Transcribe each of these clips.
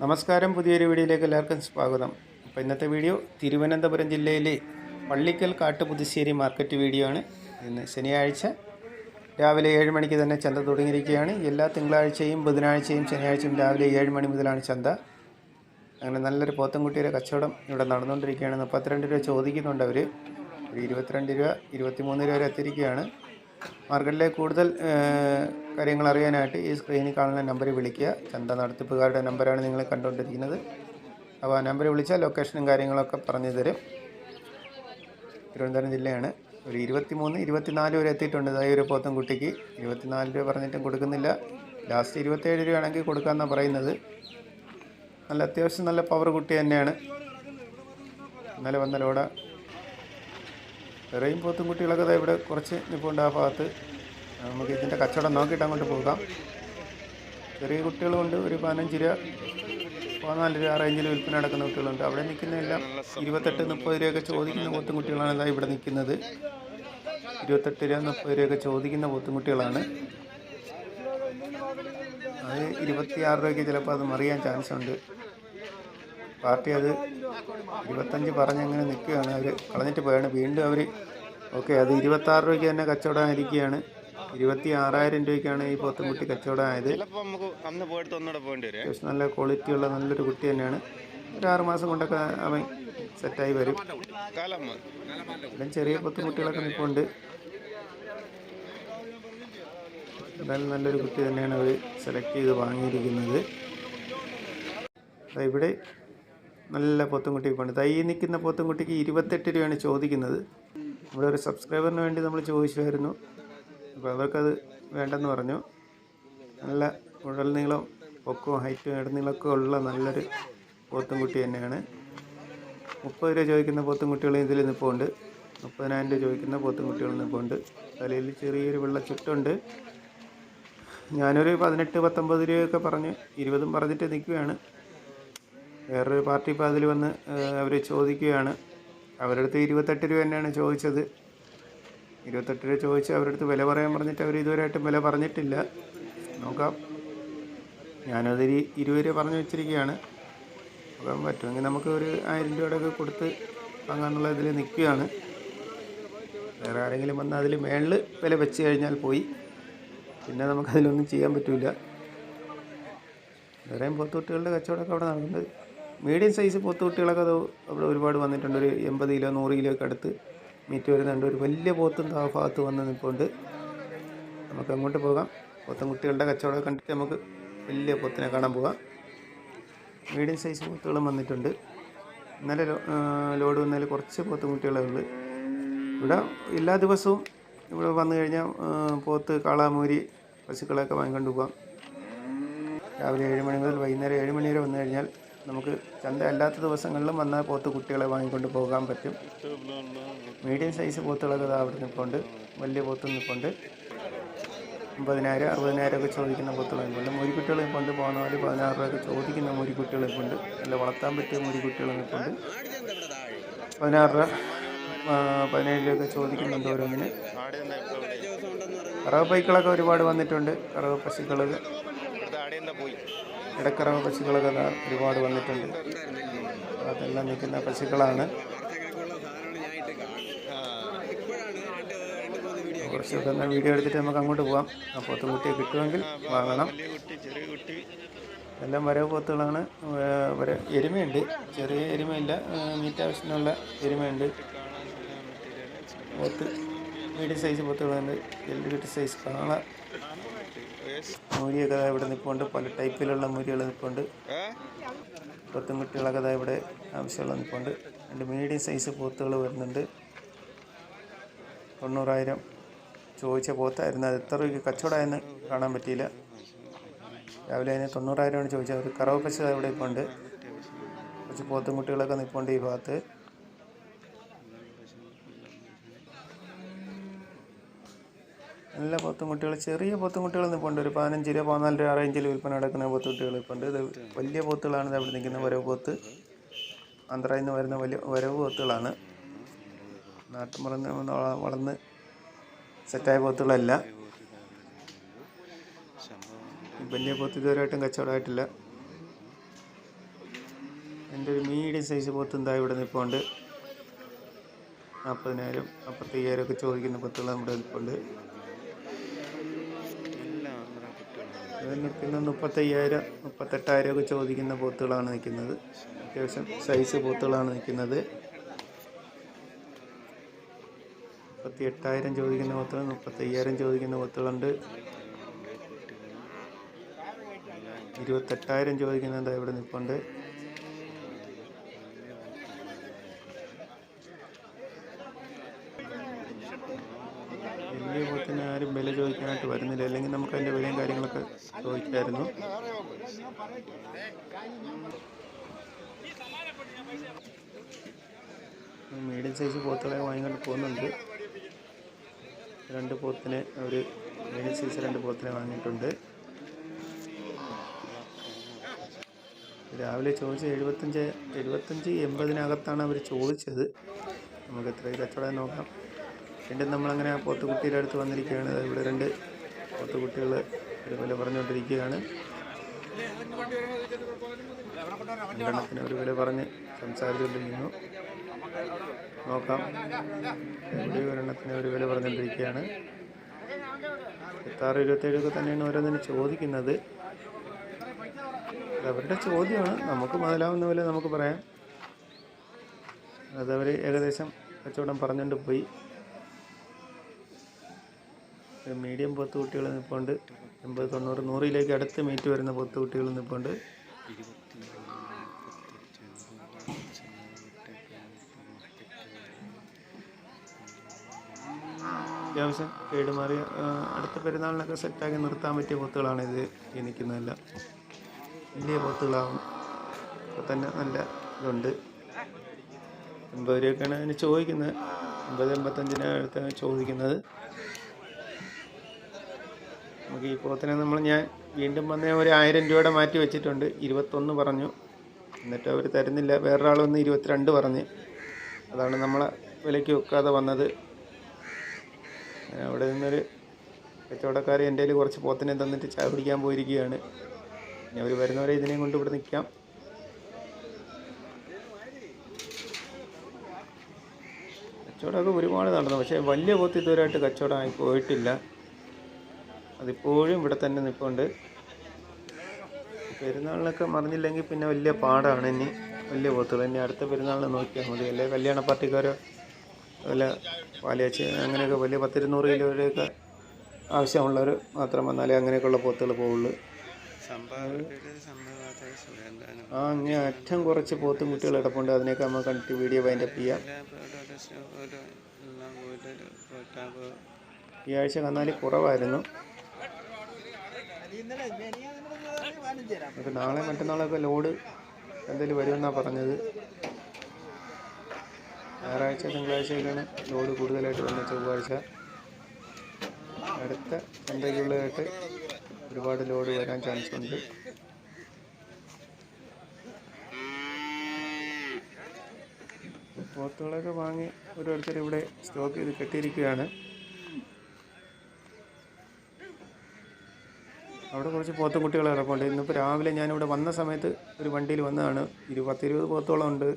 നമസ്കാരം. പുതിയൊരു വീഡിയോയിലേക്ക് എല്ലാവർക്കും സ്വാഗതം. അപ്പോൾ ഇന്നത്തെ വീഡിയോ തിരുവനന്തപുരം ജില്ലയിലെ പള്ളിക്കൽ കാട്ടുപുതുശ്ശേരി മാർക്കറ്റ് വീഡിയോ ആണ്. ഇന്ന് ശനിയാഴ്ച രാവിലെ ഏഴ് മണിക്ക് തന്നെ ചന്ത തുടങ്ങിയിരിക്കുകയാണ്. എല്ലാ തിങ്കളാഴ്ചയും ബുധനാഴ്ചയും ശനിയാഴ്ചയും രാവിലെ ഏഴ് മണി മുതലാണ് ചന്ത. അങ്ങനെ നല്ലൊരു പോത്തൻകുട്ടിയുടെ കച്ചവടം ഇവിടെ നടന്നുകൊണ്ടിരിക്കുകയാണ്. മുപ്പത്തിരണ്ട് രൂപ ചോദിക്കുന്നുണ്ട് അവർ ഒരു ഇരുപത്തിരണ്ട് രൂപ ഇരുപത്തിമൂന്ന് രൂപ വരെ എത്തിയിരിക്കുകയാണ്. മാർക്കറ്റിലെ കൂടുതൽ കാര്യങ്ങൾ അറിയാനായിട്ട് ഈ സ്ക്രീനിൽ കാണുന്ന നമ്പറിൽ വിളിക്കുക. ചന്ത നടത്തിപ്പുകാരുടെ നമ്പറാണ് നിങ്ങൾ കണ്ടുകൊണ്ടിരിക്കുന്നത്. അപ്പോൾ ആ നമ്പറിൽ വിളിച്ചാൽ ലൊക്കേഷനും കാര്യങ്ങളൊക്കെ പറഞ്ഞു തരും. തിരുവനന്തപുരം ജില്ലയാണ്. ഒരു ഇരുപത്തിമൂന്ന് ഇരുപത്തിനാല് വരെ എത്തിയിട്ടുണ്ട്. ഇതായി ഒരു പോത്തൻ കുട്ടിക്ക്. ഇരുപത്തിനാല് രൂപ പറഞ്ഞിട്ടും കൊടുക്കുന്നില്ല. ലാസ്റ്റ് ഇരുപത്തേഴ് രൂപയാണെങ്കിൽ കൊടുക്കാമെന്നാണ് പറയുന്നത്. നല്ല അത്യാവശ്യം നല്ല പവർ കുട്ടി തന്നെയാണ്. ഇന്നലെ വന്ന ലോഡ. വേറെയും പോത്തും കുട്ടികളൊക്കെ ഇവിടെ കുറച്ച് നിൽപ്പുണ്ട് ആ ഭാഗത്ത്. നമുക്ക് ഇതിന്റെ കച്ചവടം നോക്കിയിട്ട് അങ്ങോട്ട് പോകാം. ചെറിയ കുട്ടികളുണ്ട് ഒരു പതിനഞ്ച് രൂപ പതിനാല് രൂപ റേഞ്ചിൽ വിൽപ്പന നടക്കുന്ന കുട്ടികളുണ്ട്. അവിടെ നിൽക്കുന്നതെല്ലാം ഇരുപത്തെട്ട് മുപ്പത് രൂപയൊക്കെ ചോദിക്കുന്ന പോത്തും കുട്ടികളാണ് ഇതാ ഇവിടെ നിൽക്കുന്നത്. ഇരുപത്തെട്ട് രൂപ മുപ്പത് രൂപയൊക്കെ ചോദിക്കുന്ന പോത്തും കുട്ടികളാണ്. അത് ഇരുപത്തിയാറ് രൂപയ്ക്ക് ചിലപ്പോൾ അത് മറിയാൻ ചാൻസ് ഉണ്ട് പാർട്ടി അത് ഇരുപത്തഞ്ച് പറഞ്ഞങ്ങനെ നിൽക്കുകയാണ്. അവർ കളഞ്ഞിട്ട് പോയാണ്. വീണ്ടും അവർ ഓക്കെ അത് ഇരുപത്താറ് രൂപയ്ക്ക് തന്നെ കച്ചവടം ഇരിക്കുകയാണ് ഇരുപത്തി ആറായിരം രൂപയ്ക്കാണ് ഈ പോത്തുംകുട്ടി കച്ചവടമായത്. അത്യാവശ്യം നല്ല ക്വാളിറ്റിയുള്ള നല്ലൊരു കുട്ടി തന്നെയാണ്. ഒരു ആറ് മാസം കൊണ്ടൊക്കെ അവൻ സെറ്റായി വരും. എല്ലാം ചെറിയ പോത്തുംകുട്ടികളൊക്കെ നിൽപ്പുണ്ട്. എന്തായാലും നല്ലൊരു കുട്ടി തന്നെയാണ് അവർ സെലക്ട് ചെയ്ത് വാങ്ങിയിരിക്കുന്നത്. ഇവിടെ നല്ല പോത്തുംകുട്ടി പണ്ട് തൈ നിൽക്കുന്ന പോത്തുംകുട്ടിക്ക് ഇരുപത്തെട്ട് രൂപയാണ് ചോദിക്കുന്നത്. ഇവിടെ ഒരു സബ്സ്ക്രൈബറിന് വേണ്ടി നമ്മൾ ചോദിച്ചായിരുന്നു. അപ്പോൾ അവർക്കത് വേണ്ടെന്ന് പറഞ്ഞു. നല്ല ഉഴൽ നീളം പൊക്കവും ഹൈറ്റും ഇടനീളമൊക്കെ ഉള്ള നല്ലൊരു പോത്തുംകുട്ടി തന്നെയാണ്. മുപ്പത് രൂപ ചോദിക്കുന്ന പോത്തുംകുട്ടികൾ ഇതിൽ നിൽപ്പുണ്ട് മുപ്പതിനായിരം രൂപ ചോദിക്കുന്ന പോത്തുംകുട്ടികൾ നിൽപ്പുണ്ട് തലയിൽ ചെറിയൊരു വെള്ള ചുട്ടുണ്ട്. ഞാനൊരു പതിനെട്ട് പത്തൊമ്പത് രൂപയൊക്കെ പറഞ്ഞ് ഇരുപതും പറഞ്ഞിട്ട് നിൽക്കുകയാണ് വേറൊരു പാർട്ടി ഇപ്പോൾ അതിൽ വന്ന് അവർ ചോദിക്കുകയാണ്. അവരുടെ അടുത്ത് ഇരുപത്തെട്ട് രൂപ തന്നെയാണ് ചോദിച്ചത്. ഇരുപത്തെട്ട് രൂപ ചോദിച്ച് അവരുടെ അടുത്ത് വില പറയാൻ പറഞ്ഞിട്ട് അവർ ഇതുവരെയായിട്ടും വില പറഞ്ഞിട്ടില്ല. നോക്കാം. ഞാനത് ഒരു ഇരുപത് രൂപ പറഞ്ഞു വെച്ചിരിക്കുകയാണ്. നോക്കാൻ പറ്റുമെങ്കിൽ നമുക്ക് ഒരു ആയിരം രൂപയുടെയൊക്കെ കൊടുത്ത് വാങ്ങാനുള്ള ഇതിൽ നിൽക്കുകയാണ്. വേറെ ആരെങ്കിലും വന്ന് അതിൽ മേളിൽ വില വെച്ച് കഴിഞ്ഞാൽ പോയി. പിന്നെ നമുക്കതിലൊന്നും ചെയ്യാൻ പറ്റില്ല വേറെയും പോത്തുകുട്ടികളുടെ കച്ചവടമൊക്കെ അവിടെ നടക്കുന്നുണ്ട്. മീഡിയം സൈസ് പോത്തുകുട്ടികളൊക്കെ അത് അവിടെ ഒരുപാട് വന്നിട്ടുണ്ട്. ഒരു എൺപത് കിലോ നൂറ് കിലോ ഒക്കെ അടുത്ത് മീറ്റ് വരുന്നുണ്ട്. ഒരു വലിയ പോത്തും ആ ഭാഗത്ത് വന്ന് നിൽപ്പുണ്ട്. നമുക്ക് അങ്ങോട്ട് പോകാം. പോത്തും കുട്ടികളുടെ കച്ചവടം കണ്ടിട്ട് നമുക്ക് വലിയ പോത്തിനെ കാണാൻ പോകാം. മീഡിയം സൈസ് പോത്തുകളും വന്നിട്ടുണ്ട്. ഇന്നലെ ലോഡ് വന്നതിൽ കുറച്ച് പോത്തും കുട്ടികളേ ഉള്ളൂ. ഇവിടെ എല്ലാ ദിവസവും ഇവിടെ വന്നു കഴിഞ്ഞാൽ പോത്ത് കാളാമൂരി പശുക്കളെയൊക്കെ വാങ്ങിക്കൊണ്ട് പോകാം. രാവിലെ ഏഴ് മണി മുതൽ വൈകുന്നേരം ഏഴ് മണി വരെ വന്നു കഴിഞ്ഞാൽ നമുക്ക് ചന്ത അല്ലാത്ത ദിവസങ്ങളിലും വന്നാൽ പോത്ത് കുട്ടികളെ വാങ്ങിക്കൊണ്ട് പോകാൻ പറ്റും. മീഡിയം സൈസ് പോത്തുകളൊക്കെ അവിടെ നിൽപ്പുണ്ട്. വലിയ പോത്ത് നിൽപ്പുണ്ട്. അമ്പതിനായിരം അറുപതിനായിരം ഒക്കെ ചോദിക്കുന്ന പോത്തുകൾ നിൽപ്പുണ്ട്. മുരിക്കുട്ടികൾ നിൽപ്പുണ്ട്. പതിനാല് പതിനാറ് രൂപയൊക്കെ ചോദിക്കുന്ന മുരിക്കുട്ടികൾ നിൽപ്പുണ്ട്. അല്ല വളർത്താൻ പറ്റിയ മുരിക്കുട്ടികൾ നിൽപ്പുണ്ട്. പതിനാറ് രൂപ പതിനേഴ് രൂപയൊക്കെ ചോദിക്കുന്നുണ്ട് ഓരോന്നിന്? കറവ പൈക്കളൊക്കെ ഒരുപാട് വന്നിട്ടുണ്ട്. കറവ പശുക്കളൊക്കെ ഇടക്കറവ പശുക്കളൊക്കെ ഒരുപാട് വന്നിട്ടുണ്ട്. അതെല്ലാം നിൽക്കുന്ന പശുക്കളാണ്. കുറച്ചൊക്കെ എന്നാൽ വീഡിയോ എടുത്തിട്ട് നമുക്ക് അങ്ങോട്ട് പോകാം ആ പോത്തും കുട്ടിയെ കിട്ടുമെങ്കിൽ വാങ്ങണം. എല്ലാം വരവ് പോത്തുകളാണ്. വര എരുമയുണ്ട്. ചെറിയ എരുമയില്ല. മീറ്റ് ആവശ്യത്തിനുള്ള എരുമയുണ്ട്. പോത്ത് മീഡിയം സൈസ് പോത്തുകളുണ്ട്. എല്ല് കിട്ടി സൈസ് കാള മൂരിയൊക്കെ ഇവിടെ നിൽപ്പുണ്ട് പല ടൈപ്പിലുള്ള മുരികൾ നിൽപ്പുണ്ട് ഏ? പോത്തും കുട്ടികളൊക്കെ ദാ ഇവിടെ ആവശ്യമുള്ള നിൽപ്പുണ്ട് രണ്ട് മീഡിയം സൈസ് പോത്തുകൾ വരുന്നുണ്ട്. തൊണ്ണൂറായിരം ചോദിച്ച പോത്തായിരുന്നു. അത് എത്ര രൂപയ്ക്ക് കച്ചവടമായെന്ന് കാണാൻ പറ്റിയില്ല. രാവിലെ അതിന് തൊണ്ണൂറായിരമാണ് ചോദിച്ചത്. ഒരു കറവ പശു ഇവിടെ ഇപ്പോൾ ഉണ്ട് കുറച്ച് പോത്തും കുട്ടികളൊക്കെ നിൽപ്പുണ്ട് ഈ ഭാഗത്ത്. നല്ല പോത്തും കുട്ടികൾ ചെറിയ പോത്തും കുട്ടികൾ നിൽപ്പുണ്ട് ഒരു പതിനഞ്ച് രൂപ പതിനാല് രൂപ റേഞ്ചിൽ വിൽപ്പന നടക്കുന്ന പോത്ത് കുട്ടികൾ ഇപ്പോൾ ഉണ്ട്. ഇത് വലിയ പോത്തുകളാണ് ഇത് അവിടെ നിൽക്കുന്ന വരവ് പോത്ത്. ആന്ധ്രയിൽ നിന്ന് വരുന്ന വലിയ വരവ് പോത്തുകളാണ്. നാട്ടുമുറന്ന് വളർന്ന് സെറ്റായ പോത്തുകളല്ല. വലിയ പോത്ത് ഇതുവരെയായിട്ടും കച്ചവടമായിട്ടില്ല. എന്റെ ഒരു മീഡിയം സൈസ് പോത്ത് എന്താ ഇവിടെ നിൽപ്പുണ്ട്. നാൽപ്പതിനായിരം നാൽപ്പത്തയ്യായിരം ഒക്കെ ചോദിക്കുന്ന പോത്തുകൾ നമ്മുടെ നിൽപ്പുണ്ട് എല്ലാം ആന്ധ്ര നിൽക്കുന്ന മുപ്പത്തയ്യായിരം മുപ്പത്തെട്ടായിരം ഒക്കെ ചോദിക്കുന്ന പോത്തുകളാണ് നിൽക്കുന്നത്. അത്യാവശ്യം സൈസ് പോത്തുകളാണ് നിൽക്കുന്നത്. മുപ്പത്തി എട്ടായിരം ചോദിക്കുന്ന പോത്തുകൾ മുപ്പത്തയ്യായിരം ചോദിക്കുന്ന പോത്തുകളുണ്ട്. ഇരുപത്തെട്ടായിരം ചോദിക്കുന്നത് ഇവിടെ നിൽപ്പുണ്ട് വലിയ പോത്തിന് ആരും വില ചോദിക്കാനായിട്ട് വരുന്നില്ല. അല്ലെങ്കിൽ നമുക്ക് അതിന്റെ വിലയും കാര്യങ്ങളൊക്കെ ചോദിക്കായിരുന്നു. മീഡിയം സൈസ് പോത്തുകളെ വാങ്ങിക്കൊണ്ട് പോകുന്നുണ്ട്. രണ്ട് പോത്തിനെ ഒരു മീഡിയം സൈസ് രണ്ട് പോത്തിനെ വാങ്ങിയിട്ടുണ്ട്. രാവിലെ ചോദിച്ച എഴുപത്തഞ്ച് എഴുപത്തഞ്ച് എൺപതിനകത്താണ് അവർ ചോദിച്ചത്. നമുക്ക് എത്ര കച്ചവടം നോക്കാം. വീണ്ടും നമ്മളങ്ങനെ പോത്തുകുട്ടിയുടെ അടുത്ത് വന്നിരിക്കുകയാണ്. ഇവിടെ രണ്ട് പോത്തുകുട്ടികൾ ഒരുപോലെ പറഞ്ഞുകൊണ്ടിരിക്കുകയാണ്. രണ്ടെണ്ണത്തിന് ഒരു വില പറഞ്ഞ് സംസാരിച്ചുകൊണ്ടിരിക്കുന്നു. നോക്കാം. ഇവിടെ ഒരെണ്ണത്തിന് ഒരു പറഞ്ഞുകൊണ്ടിരിക്കുകയാണ്. ഇരുപത്താറ് ഇരുപത്തേഴൊക്കെ തന്നെയാണ് ഓരോന്നിനും ചോദിക്കുന്നത്. അതവരുടെ ചോദ്യമാണ്. നമുക്ക് മുതലാവുന്ന പോലെ നമുക്ക് പറയാം. അതവർ ഏകദേശം കച്ചവടം പറഞ്ഞുകൊണ്ട് പോയി. ഒരു മീഡിയം പോത്ത് കുട്ടികൾ നിൽപ്പുണ്ട് എൺപത് തൊണ്ണൂറ് നൂറിലേക്ക് അടുത്ത് മീറ്റ് വരുന്ന പോത്ത് കുട്ടികൾ നിൽപ്പുണ്ട് അത്യാവശ്യം മാറിയ അടുത്ത പെരുന്നാളിനൊക്കെ സെറ്റാക്കി നിർത്താൻ പറ്റിയ പോത്തുകളാണ് ഇത്. ഈ വലിയ പോത്തുകളാവും. അപ്പോൾ തന്നെ നല്ല ഇതുണ്ട്. എൺപത് രൂപയൊക്കെയാണ് അതിന് ചോദിക്കുന്നത്. എൺപത് എൺപത്തഞ്ചിന് അടുത്താണ് ചോദിക്കുന്നത്. നമുക്ക് ഈ പോത്തിനെ നമ്മൾ ഞാൻ വീണ്ടും വന്ന് ഒരു ആയിരം രൂപയുടെ മാറ്റി വെച്ചിട്ടുണ്ട്. ഇരുപത്തൊന്ന് പറഞ്ഞു. എന്നിട്ട് അവർ തരുന്നില്ല. വേറൊരാൾ വന്ന് ഇരുപത്തിരണ്ട് പറഞ്ഞ്. അതാണ് നമ്മളെ വിലയ്ക്ക് വെക്കാതെ വന്നത്. അവിടെ നിന്നൊരു കച്ചവടക്കാർ എന്റെ കയ്യിൽ കുറച്ച് പോത്തിനെ തന്നിട്ട് ചായ പിടിക്കാൻ പോയിരിക്കുകയാണ്. ഇനി അവർ വരുന്നവരെ ഇതിനെയും കൊണ്ട് ഇവിടെ നിൽക്കാം. കച്ചവടമൊക്കെ ഒരുപാട് നടന്നു. പക്ഷേ വലിയ പോത്ത് ഇതുവരെയായിട്ട് കച്ചവടമായി പോയിട്ടില്ല. അതിപ്പോഴും ഇവിടെ തന്നെ നിൽപ്പുണ്ട് പെരുന്നാളിനൊക്കെ മറിഞ്ഞില്ലെങ്കിൽ പിന്നെ വലിയ പാടാണ് ഇനി. വലിയ പോത്തുകൾ. ഇനി അടുത്ത പെരുന്നാളിന് നോക്കിയാൽ മതി. അല്ലെ? കല്യാണ പാർട്ടിക്കാരോ? വല്ല പാലിയാച്ചി അങ്ങനെയൊക്കെ വലിയ പത്തിരുന്നൂറ് കിലോയുടെയൊക്കെ ആവശ്യമുള്ളവർ മാത്രം വന്നാലേ അങ്ങനെയൊക്കെയുള്ള പോത്തുകൾ പോവുള്ളൂ. ആ അങ്ങനെ അറ്റം കുറച്ച് പോത്തും കുട്ടികൾ കിടപ്പുണ്ട്. അതിനൊക്കെ നമ്മൾ കണ്ടിട്ട് വീഡിയോ വൈൻഡപ്പ് ചെയ്യാം. ഈ ആഴ്ച കന്നാലി കുറവായിരുന്നു. നാളെ മറ്റന്നാളൊക്കെ ലോഡ് എന്തെങ്കിലും വരുമെന്നാണ് പറഞ്ഞത്. ഞായറാഴ്ച തിങ്കളാഴ്ചയൊക്കെയാണ് ലോഡ് കൂടുതലായിട്ട് വന്നത് ചൊവ്വാഴ്ച. അടുത്ത ചന്തയ്ക്കുള്ളതായിട്ട് ഒരുപാട് ലോഡ് വരാൻ ചാൻസ് ഉണ്ട്. പോത്തുകളൊക്കെ വാങ്ങി ഓരോരുത്തർ ഇവിടെ സ്റ്റോക്ക് ചെയ്ത് കെട്ടിയിരിക്കുകയാണ്. അവിടെ കുറച്ച് പോത്തും കുട്ടികൾ കിടപ്പുണ്ട്. ഇന്നിപ്പോൾ രാവിലെ ഞാനിവിടെ വന്ന സമയത്ത് ഒരു വണ്ടിയിൽ വന്നതാണ്. ഇരു പത്തിരുപത് പോത്തോളം ഉണ്ട്.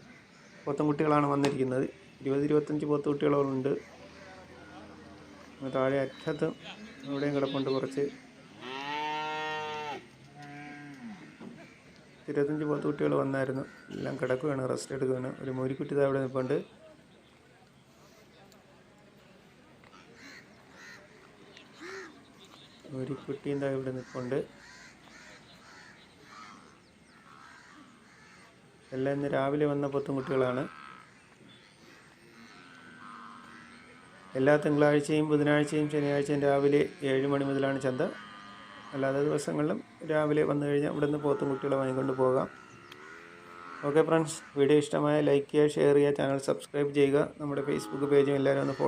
പോത്തും കുട്ടികളാണ് വന്നിരിക്കുന്നത്. ഇരുപത് ഇരുപത്തഞ്ച് പോത്ത് കുട്ടികളോളം ഉണ്ട് താഴെ അറ്റത്തും ഇവിടെയും കിടപ്പുണ്ട് കുറച്ച്. ഇരുപത്തഞ്ച് പോത്ത് കുട്ടികൾ വന്നായിരുന്നു. എല്ലാം കിടക്കുകയാണ് റെസ്റ്റ് എടുക്കുകയാണ് ഒരു മൂരിക്കുട്ടി അവിടെ ഇവിടെ നിൽപ്പുണ്ട് കുട്ടി എന്താ ഇവിടെ നിൽപ്പുണ്ട് എല്ലാം ഇന്ന് രാവിലെ വന്ന പൊത്തും കുട്ടികളാണ്. എല്ലാ തിങ്കളാഴ്ചയും ബുധനാഴ്ചയും ശനിയാഴ്ചയും രാവിലെ ഏഴ് മണി മുതലാണ് ചന്ത. അല്ലാതെ ദിവസങ്ങളിലും രാവിലെ വന്നു കഴിഞ്ഞാൽ ഇവിടുന്ന് പോത്തും കുട്ടികളെ വാങ്ങിക്കൊണ്ട് പോകാം. ഓക്കെ ഫ്രണ്ട്സ് വീഡിയോ ഇഷ്ടമായ ലൈക്ക് ചെയ്യുക ഷെയർ ചെയ്യുക ചാനൽ സബ്സ്ക്രൈബ് ചെയ്യുക. നമ്മുടെ ഫേസ്ബുക്ക് പേജും എല്ലാവരും ഒന്ന് ഫോളോ